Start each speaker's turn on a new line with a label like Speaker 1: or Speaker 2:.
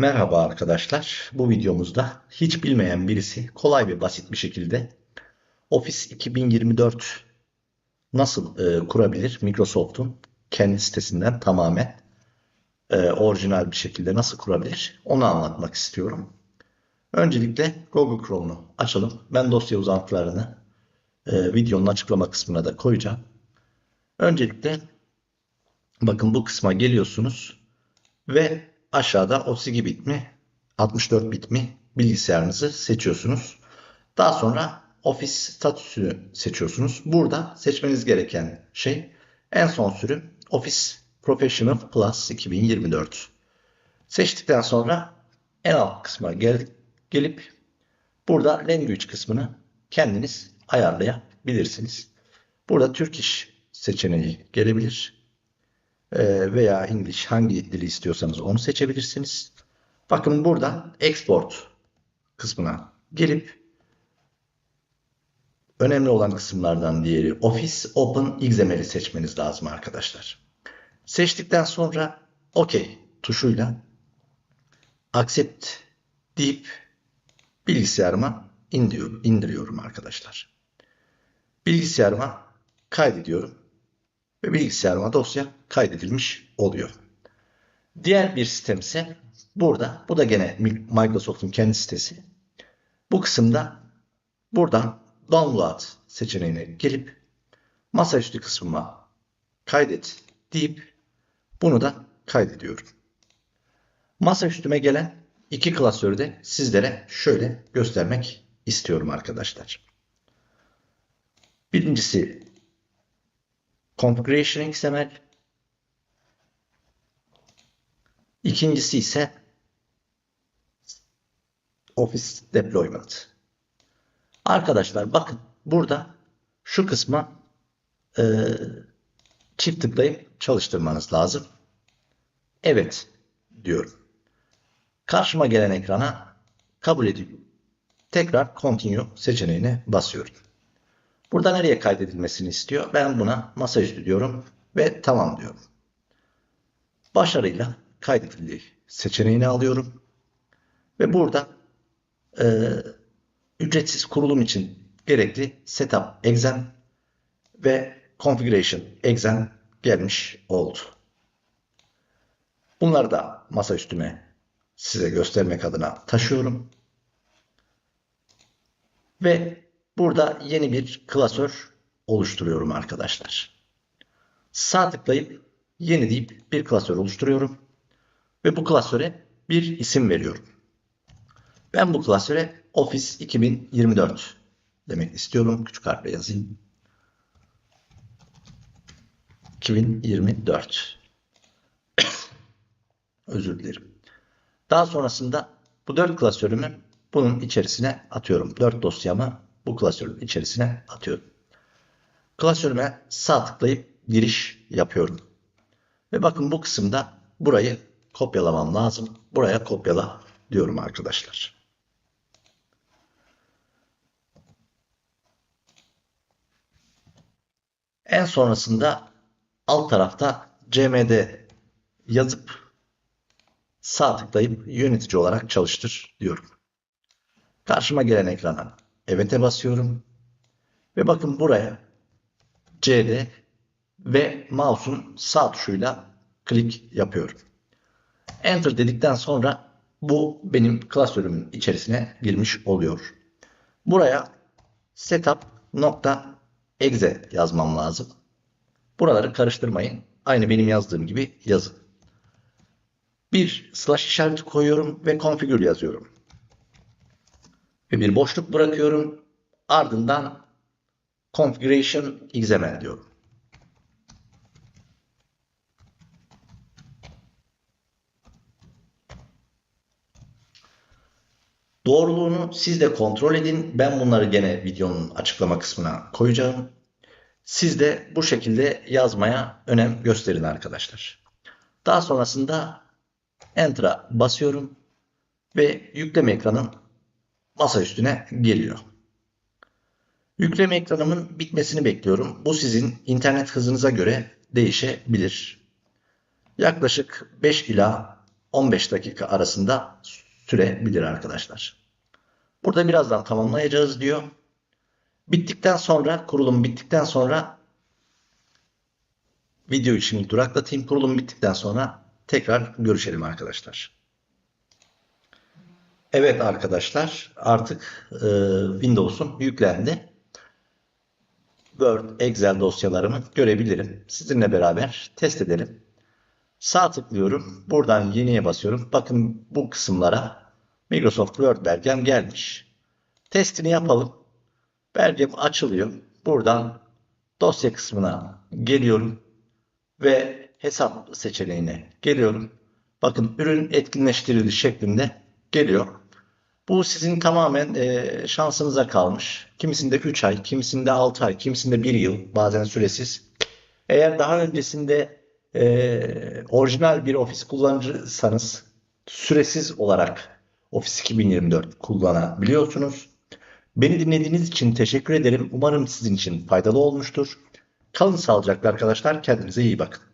Speaker 1: Merhaba arkadaşlar. Bu videomuzda hiç bilmeyen birisi kolay ve basit bir şekilde Office 2024 nasıl e, kurabilir? Microsoft'un kendi sitesinden tamamen e, orijinal bir şekilde nasıl kurabilir? Onu anlatmak istiyorum. Öncelikle Google Chrome'u açalım. Ben dosya uzantılarını e, videonun açıklama kısmına da koyacağım. Öncelikle bakın bu kısma geliyorsunuz ve aşağıda 32 bit mi 64 bit mi bilgisayarınızı seçiyorsunuz. Daha sonra Office statüsünü seçiyorsunuz. Burada seçmeniz gereken şey en son sürüm Office Professional Plus 2024. Seçtikten sonra en alt kısma gel gelip burada Language kısmını kendiniz ayarlayabilirsiniz. Burada Türk seçeneği gelebilir. Ee, veya English hangi dili istiyorsanız onu seçebilirsiniz. Bakın burada export kısmına gelip önemli olan kısımlardan diğeri Office Open XML'i seçmeniz lazım arkadaşlar. Seçtikten sonra OK tuşuyla accept deyip bilgisayarıma indiriyorum arkadaşlar. Bilgisayarıma kaydediyorum ve bilgisayarıma dosya kaydedilmiş oluyor. Diğer bir sistem ise burada. Bu da gene Microsoft'un kendi sitesi. Bu kısımda buradan download seçeneğine gelip masaüstü kısmıma kaydet deyip bunu da kaydediyorum. Masaüstüme gelen iki klasörü de sizlere şöyle göstermek istiyorum arkadaşlar. Birincisi Configuration XML. İkincisi ise Office Deployment. Arkadaşlar bakın burada şu kısma e, çift tıklayıp çalıştırmanız lazım. Evet diyorum. Karşıma gelen ekrana kabul edip tekrar Continue seçeneğine basıyorum. Burada nereye kaydedilmesini istiyor? Ben buna masaüstü diyorum ve tamam diyorum. Başarıyla kaydedildi seçeneğini alıyorum. Ve burada e, ücretsiz kurulum için gerekli setup exam ve configuration exam gelmiş oldu. Bunları da masa üstüme size göstermek adına taşıyorum. Ve Burada yeni bir klasör oluşturuyorum arkadaşlar. Sağ tıklayıp yeni deyip bir klasör oluşturuyorum. Ve bu klasöre bir isim veriyorum. Ben bu klasöre Office 2024 demek istiyorum. Küçük harfle yazayım. 2024. Özür dilerim. Daha sonrasında bu dört klasörümü bunun içerisine atıyorum. Dört dosyamı bu klasörün içerisine atıyorum. Klasörüme sağ tıklayıp giriş yapıyorum. Ve bakın bu kısımda burayı kopyalamam lazım. Buraya kopyala diyorum arkadaşlar. En sonrasında alt tarafta cmd yazıp sağ tıklayıp yönetici olarak çalıştır diyorum. Karşıma gelen ekrana Evet'e basıyorum. Ve bakın buraya CD ve mouse'un sağ tuşuyla klik yapıyorum. Enter dedikten sonra bu benim klasörümün içerisine girmiş oluyor. Buraya setup nokta exe yazmam lazım. Buraları karıştırmayın. Aynı benim yazdığım gibi yazın. Bir slash işareti koyuyorum ve configure yazıyorum ve bir boşluk bırakıyorum. Ardından configuration xml diyorum. Doğruluğunu siz de kontrol edin. Ben bunları gene videonun açıklama kısmına koyacağım. Siz de bu şekilde yazmaya önem gösterin arkadaşlar. Daha sonrasında Enter'a basıyorum ve yükleme ekranın masa üstüne geliyor. Yükleme ekranımın bitmesini bekliyorum. Bu sizin internet hızınıza göre değişebilir. Yaklaşık 5 ila 15 dakika arasında sürebilir arkadaşlar. Burada birazdan tamamlayacağız diyor. Bittikten sonra, kurulum bittikten sonra videoyu şimdi duraklatayım. Kurulum bittikten sonra tekrar görüşelim arkadaşlar. Evet arkadaşlar artık e, Windows'un yüklendi. Word, Excel dosyalarımı görebilirim. Sizinle beraber test edelim. Sağ tıklıyorum. Buradan yeniye basıyorum. Bakın bu kısımlara Microsoft Word belgem gelmiş. Testini yapalım. Belgem açılıyor. Buradan dosya kısmına geliyorum ve hesap seçeneğine geliyorum. Bakın ürün etkinleştirildi şeklinde geliyor. Bu sizin tamamen e, şansınıza kalmış. Kimisinde 3 ay, kimisinde 6 ay, kimisinde 1 yıl, bazen süresiz. Eğer daha öncesinde e, orijinal bir ofis kullanıcıysanız süresiz olarak Office 2024 kullanabiliyorsunuz. Beni dinlediğiniz için teşekkür ederim. Umarım sizin için faydalı olmuştur. Kalın sağlıcakla arkadaşlar. Kendinize iyi bakın.